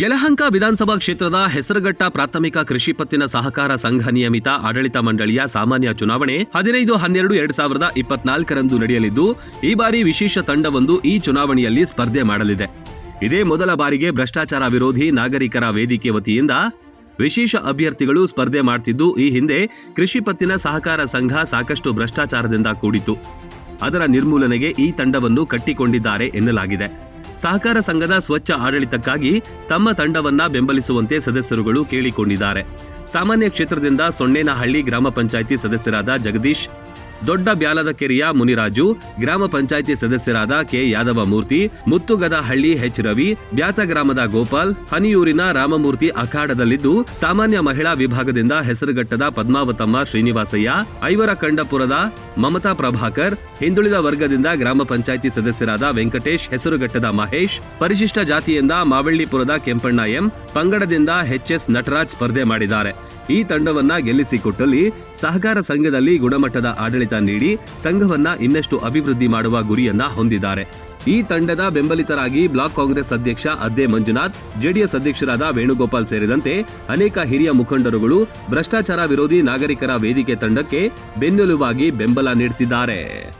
ಯಲಹಂಕ ವಿಧಾನಸಭಾ ಕ್ಷೇತ್ರದ ಹೆಸರುಘಟ್ಟ ಪ್ರಾಥಮಿಕ ಕೃಷಿ ಪತ್ತಿನ ಸಹಕಾರ ಸಂಘ ನಿಯಮಿತ ಆಡಳಿತ ಮಂಡಳಿಯ ಸಾಮಾನ್ಯ ಚುನಾವಣೆ ಹದಿನೈದು, ಹನ್ನೆರಡು, ಎರಡ್ ಸಾವಿರದ ಇಪ್ಪತ್ನಾಲ್ಕರಂದು ನಡೆಯಲಿದ್ದು, ಈ ಬಾರಿ ವಿಶೇಷ ತಂಡವೊಂದು ಈ ಚುನಾವಣೆಯಲ್ಲಿ ಸ್ಪರ್ಧೆ ಮಾಡಲಿದೆ. ಇದೇ ಮೊದಲ ಬಾರಿಗೆ ಭ್ರಷ್ಟಾಚಾರ ವಿರೋಧಿ ನಾಗರಿಕರ ವೇದಿಕೆ ವತಿಯಿಂದ ವಿಶೇಷ ಅಭ್ಯರ್ಥಿಗಳು ಸ್ಪರ್ಧೆ ಮಾಡ್ತಿದ್ದು, ಈ ಹಿಂದೆ ಕೃಷಿ ಪತ್ತಿನ ಸಹಕಾರ ಸಂಘ ಸಾಕಷ್ಟು ಭ್ರಷ್ಟಾಚಾರದಿಂದ ಕೂಡಿತ್ತು. ಅದರ ನಿರ್ಮೂಲನೆಗೆ ಈ ತಂಡವನ್ನು ಕಟ್ಟಿಕೊಂಡಿದ್ದಾರೆ ಎನ್ನಲಾಗಿದೆ. ಸಹಕಾರ ಸಂಘದ ಸ್ವಚ್ಛ ಆಡಳಿತಕ್ಕಾಗಿ ತಮ್ಮ ತಂಡವನ್ನ ಬೆಂಬಲಿಸುವಂತೆ ಸದಸ್ಯರುಗಳು ಕೇಳಿಕೊಂಡಿದ್ದಾರೆ. ಸಾಮಾನ್ಯ ಕ್ಷೇತ್ರದಿಂದ ಸೊಣ್ಣೇನಹಳ್ಳಿ ಗ್ರಾಮ ಪಂಚಾಯಿತಿ ಸದಸ್ಯರಾದ ಜಗದೀಶ್ ದೊಡ್ಡ ಬ್ಯಾಲದ ಕೆರೆಯ ಮುನಿರಾಜು, ಗ್ರಾಮ ಪಂಚಾಯಿತಿ ಸದಸ್ಯರಾದ ಕೆ. ಯಾದವ ಮೂರ್ತಿ ಮುತ್ತುಗದಹಳ್ಳಿ ಎಚ್. ರವಿ, ಬ್ಯಾತ ಗ್ರಾಮದ ಗೋಪಾಲ್, ಹನಿಯೂರಿನ ರಾಮಮೂರ್ತಿ ಅಖಾಡದಲ್ಲಿದ್ದು ಸಾಮಾನ್ಯ ಮಹಿಳಾ ವಿಭಾಗದಿಂದ ಹೆಸರುಘಟ್ಟದ ಪದ್ಮಾವತಮ್ಮ ಶ್ರೀನಿವಾಸಯ್ಯ, ಐವರ ಕಂಡಪುರದ ಮಮತಾ ಪ್ರಭಾಕರ್, ಹಿಂದುಳಿದ ವರ್ಗದಿಂದ ಗ್ರಾಮ ಪಂಚಾಯಿತಿ ಸದಸ್ಯರಾದ ವೆಂಕಟೇಶ್, ಹೆಸರುಘಟ್ಟದ ಮಹೇಶ್, ಪರಿಶಿಷ್ಟ ಜಾತಿಯಿಂದ ಮಾವಳ್ಳಿಪುರದ ಕೆಂಪಣ್ಣ ಎಂ, ಪಂಗಡದಿಂದ ಎಚ್ಎಸ್ ನಟರಾಜ್ ಸ್ಪರ್ಧೆ ಮಾಡಿದ್ದಾರೆ. ಈ ತಂಡವನ್ನ ಗೆಲ್ಲಿಸಿಕೊಟ್ಟಲ್ಲಿ ಸಹಕಾರ ಸಂಘದಲ್ಲಿ ಗುಣಮಟ್ಟದ ಆಡಳಿತ ನೀಡಿ ಸಂಘವನ್ನ ಇನ್ನಷ್ಟು ಅಭಿವೃದ್ಧಿ ಮಾಡುವ ಗುರಿಯನ್ನ ಹೊಂದಿದ್ದಾರೆ. ಈ ತಂಡದ ಬೆಂಬಲಿತರಾಗಿ ಬ್ಲಾಕ್ ಕಾಂಗ್ರೆಸ್ ಅಧ್ಯಕ್ಷ ಅದ್ದೆ ಮಂಜುನಾಥ್, ಜೆಡಿಎಸ್ ಅಧ್ಯಕ್ಷರಾದ ವೇಣುಗೋಪಾಲ್ ಸೇರಿದಂತೆ ಅನೇಕ ಹಿರಿಯ ಮುಖಂಡರುಗಳು ಭ್ರಷ್ಟಾಚಾರ ವಿರೋಧಿ ನಾಗರಿಕರ ವೇದಿಕೆ ತಂಡಕ್ಕೆ ಬೆನ್ನೆಲುಬಾಗಿ ಬೆಂಬಲ ನೀಡುತ್ತಿದ್ದಾರೆ